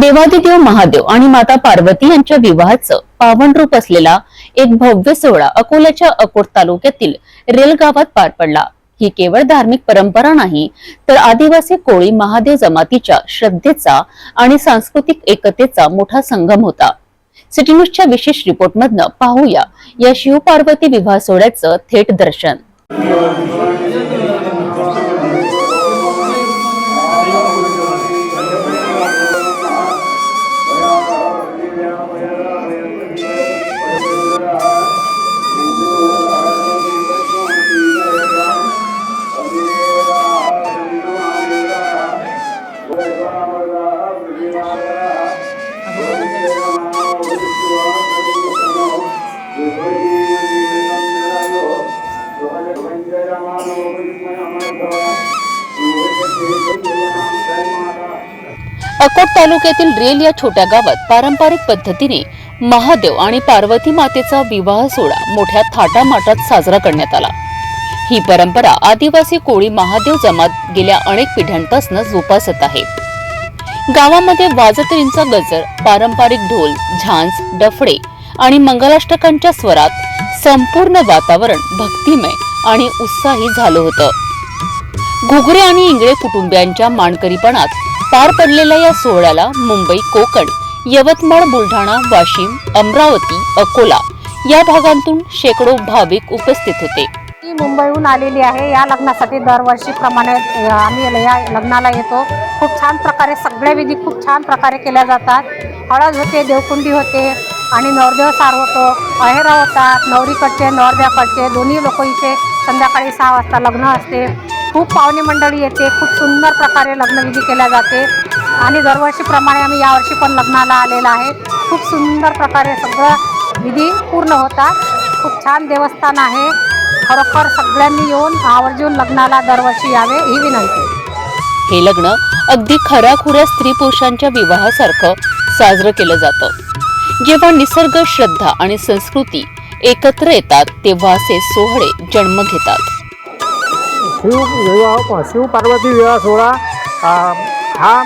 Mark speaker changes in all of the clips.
Speaker 1: देवादिदेव महादेव आणि माता पार्वती यांच्या विवाहाचं पावन रूप असलेला एक भव्य सोहळा अकोल्याच्या अकोट तालुक्यातील रेल गावात पार पडला. ही केवळ धार्मिक परंपरा नाही तर आदिवासी कोळी महादेव जमातीच्या श्रद्धेचा आणि सांस्कृतिक एकतेचा मोठा संगम होता. सिटी न्यूजच्या विशेष रिपोर्टमधनं पाहूया या शिवपार्वती विवाह सोहळ्याचं थेट दर्शन. अकोट तालुक्यातील रेल या छोट्या गावात पारंपरिक पद्धतीने महादेव आणि पार्वती मातेचा विवाह सोहळा मोठ्या थाटामाटात साजरा करण्यात आला. ही परंपरा आदिवासी कोळी महादेव जमात गेल्या अनेक पिढ्यांपासून जोपासत आहे. गावामध्ये वाजतरींचा गजर पारंपरिक ढोल झांज डफडे आणि मंगलाष्टकांच्या स्वरात संपूर्ण वातावरण भक्तिमय आणि उत्साही झालं होतं. घुगरे आणि इंगळे कुटुंबियांच्या मानकरीपणात पार पडलेल्या या सोहळ्याला मुंबई कोकण यवतमाळ बुलढाणा वाशिम अमरावती अकोला या भागांतून शेकडो भाविक उपस्थित होते.
Speaker 2: मी मुंबईहून आलेली आहे. या लग्नासाठी दरवर्षीप्रमाणे अ, आम्ही या लग्नाला येतो. खूप छान प्रकारे सगळ्या विधी खूप छान प्रकारे केल्या जातात. हळद होते देवकुंडी होते आणि नवरदेव सार होतो. अहेरा होतात नवरीकडचे नवरदेवाकडचे. दोन्ही लोक इथे संध्याकाळी सहा वाजता लग्न असते. खूप पाहुणे मंडळी येते खूप सुंदर प्रकारे लग्नविधी केल्या जाते. आणि दरवर्षीप्रमाणे आम्ही यावर्षी पण लग्नाला आलेला आहे. खूप सुंदर प्रकारे सगळं विधी पूर्ण होतात खूप छान देवस्थान आहे. खरोखर सगळ्यांनी येऊन आवर्जून लग्नाला दरवर्षी यावे ही विनंती.
Speaker 1: हे लग्न अगदी खऱ्याखुऱ्या स्त्री पुरुषांच्या विवाहासारखं साजरं केलं जातं. जेव्हा निसर्ग श्रद्धा आणि संस्कृती एकत्र येतात तेव्हा असे सोहळे जन्म घेतात.
Speaker 3: शिव विवाह शिवपार्वती विवाह सोहळा हा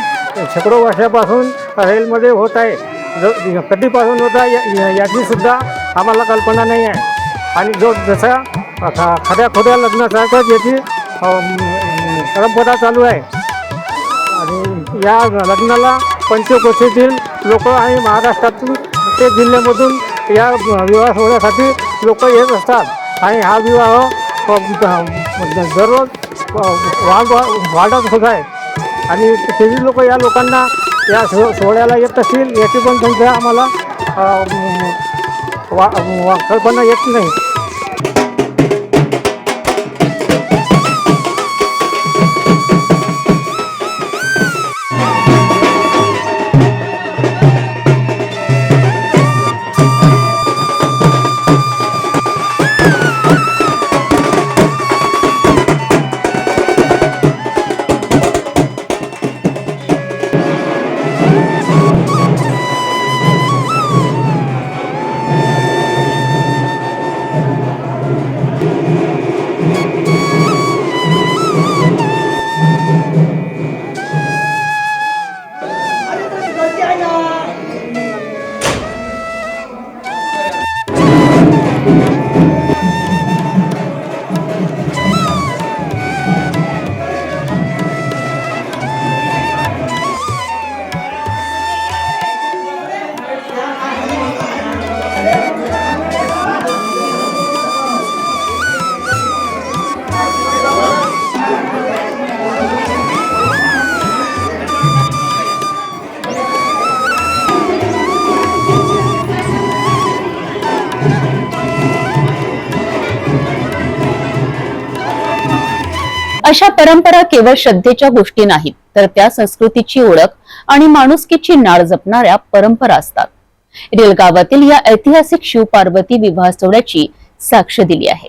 Speaker 3: शेकडो वर्षापासून रेलमध्ये होत आहे. ज कधीपासून होता या याची सुद्धा आम्हाला कल्पना नाही आहे. आणि जो जसा खऱ्या खोऱ्या लग्नासारखंच याची परंपरा चालू आहे. आणि या लग्नाला पंचकोशीतील लोक आणि महाराष्ट्रातून प्रत्येक जिल्ह्यामधून या विवाह सोहळ्यासाठी लोक येत असतात. आणि हा विवाह दररोज वाढ वाढत होत आहे आणि तेही लोक या लोकांना या सो सोहळ्याला येत असतील याची पण संख्या आम्हाला वा वा- कल्पना येत नाही.
Speaker 1: अशा परंपरा केवळ श्रद्धेच्या गोष्टी नाहीत तर त्या संस्कृतीची ओळख आणि माणुसकीची नाळ जपणाऱ्या परंपरा असतात. रेलगावातील या ऐतिहासिक शिव पार्वती विवाह सोहळ्याची साक्ष दिली आहे.